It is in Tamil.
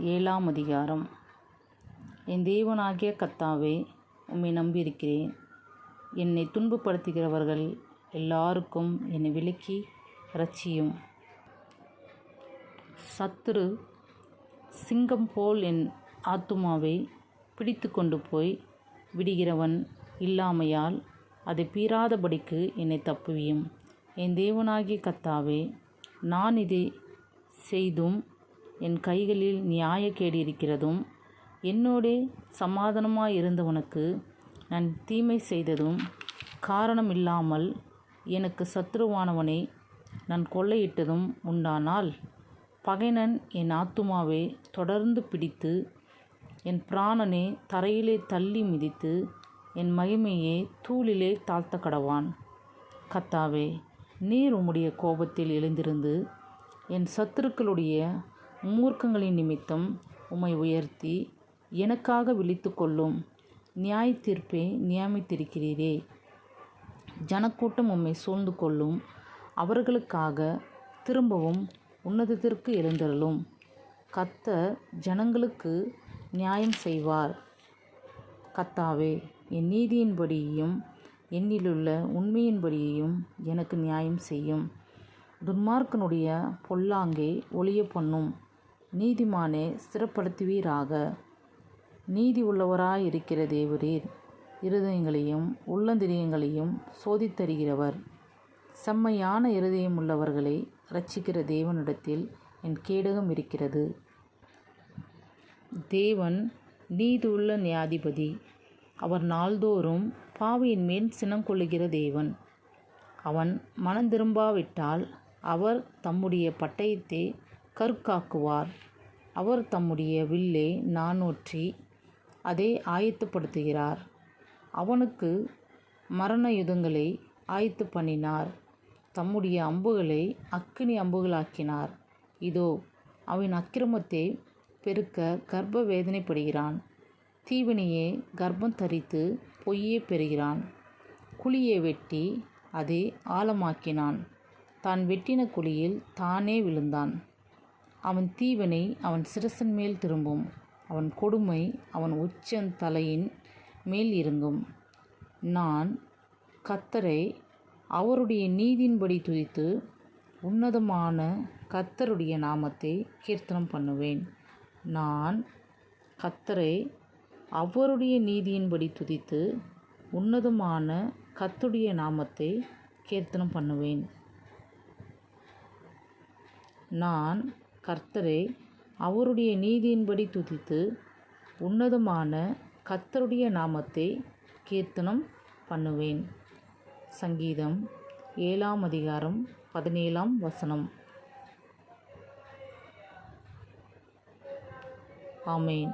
ஏழாம் அதிகாரம். என் தேவனாகிய கத்தாவே உம்மை நம்பியிருக்கிறேன். என்னை துன்பப்படுத்துகிறவர்கள் எல்லாருக்கும் என்னை விலக்கி ரட்சியும் சத்துரு சிங்கம் போல் என் ஆத்துமாவை பிடித்து கொண்டு போய் விடுகிறவன் இல்லாமையால் அதை பீறாதபடிக்கு என்னை தப்புவியும். என் தேவனாகிய கத்தாவே நான் இதை செய்தும் என் கைகளில் நியாயக்கேடு இருக்கிறதும் என்னோடே சமாதானமாய் இருந்தவனுக்கு நான் தீமை செய்ததும் காரணமில்லாமல் எனக்கு சத்ருவானவனை நான் கொள்ளையிட்டதும் உண்டானால் பகைனன் என் ஆத்துமாவை தொடர்ந்து பிடித்து என் பிராணனை தரையிலே தள்ளி மிதித்து என் மகிமையை தூளிலே தாழ்த்த கடவான் கத்தாவே நீர் உம்முடைய கோபத்தில் எழுந்திருந்து என் சத்துருக்களுடைய மூர்க்கங்களின் நிமித்தம் உம்மை உயர்த்தி எனக்காக விழித்து கொள்ளும் நியாய தீர்ப்பை நியமித்திருக்கிறீரே. ஜனக்கூட்டம் உம்மை சூழ்ந்து கொள்ளும் அவர்களுக்காக திரும்பவும் உன்னதத்திற்கு எழுந்தருளும். கத்தர் ஜனங்களுக்கு நியாயம் செய்வார். கத்தாவே என் நீதியின்படியையும் என்னிலுள்ள உண்மையின்படியையும் எனக்கு நியாயம் செய்யும். துன்மார்க்கனுடைய பொல்லாங்கை ஒளிய பண்ணும் நீதிமானே ஸ்திரப்படுத்துவீராக. நீதி உள்ளவராயிருக்கிற தேவரீர் இருதயங்களையும் உள்ளந்திரியங்களையும் சோதித்தருகிறவர் செம்மையான இருதயம் உள்ளவர்களை ரட்சிக்கிற தேவனிடத்தில் என் கேடகம் இருக்கிறது. தேவன் நீதியுள்ள நியாதிபதி அவர் நாள்தோறும் பாவியின் மேல் சினம் கொள்ளுகிற தேவன். அவன் மனம் திரும்பாவிட்டால் அவர் தம்முடைய பட்டயத்தை கருக்காக்குவார். அவர் தம்முடைய வில்லை நானூற்றி அதை ஆயத்தப்படுத்துகிறார். அவனுக்கு மரண யுதங்களை ஆயத்து பண்ணினார். தம்முடைய அம்புகளை அக்கினி அம்புகளாக்கினார். இதோ அவன் அக்கிரமத்தை பெருக்க கர்ப்ப வேதனைப்படுகிறான் தீவினையே கர்ப்பம் தரித்து பொய்யே பெறுகிறான். குழியை வெட்டி அதை ஆழமாக்கினான். தான் வெட்டின குழியில் தானே விழுந்தான். அவன் தீவனை அவன் சிரசன் மேல் திரும்பும். அவன் கொடுமை அவன் உச்சன் தலையின் மேல் இருங்கும் நான் கத்தரை அவருடைய நீதியின்படி துதித்து உன்னதமான கத்தருடைய நாமத்தை கீர்த்தனம் பண்ணுவேன். நான் கத்தரை அவருடைய நீதியின்படி துதித்து உன்னதமான கத்துடைய நாமத்தை கீர்த்தனம் பண்ணுவேன். நான் கர்த்தரை அவருடைய நீதியின்படி துதித்து உன்னதமான கர்த்தருடைய நாமத்தை கீர்த்தனம் பண்ணுவேன். சங்கீதம் ஏழாம் அதிகாரம் பதினேழாம் வசனம். ஆமேன்.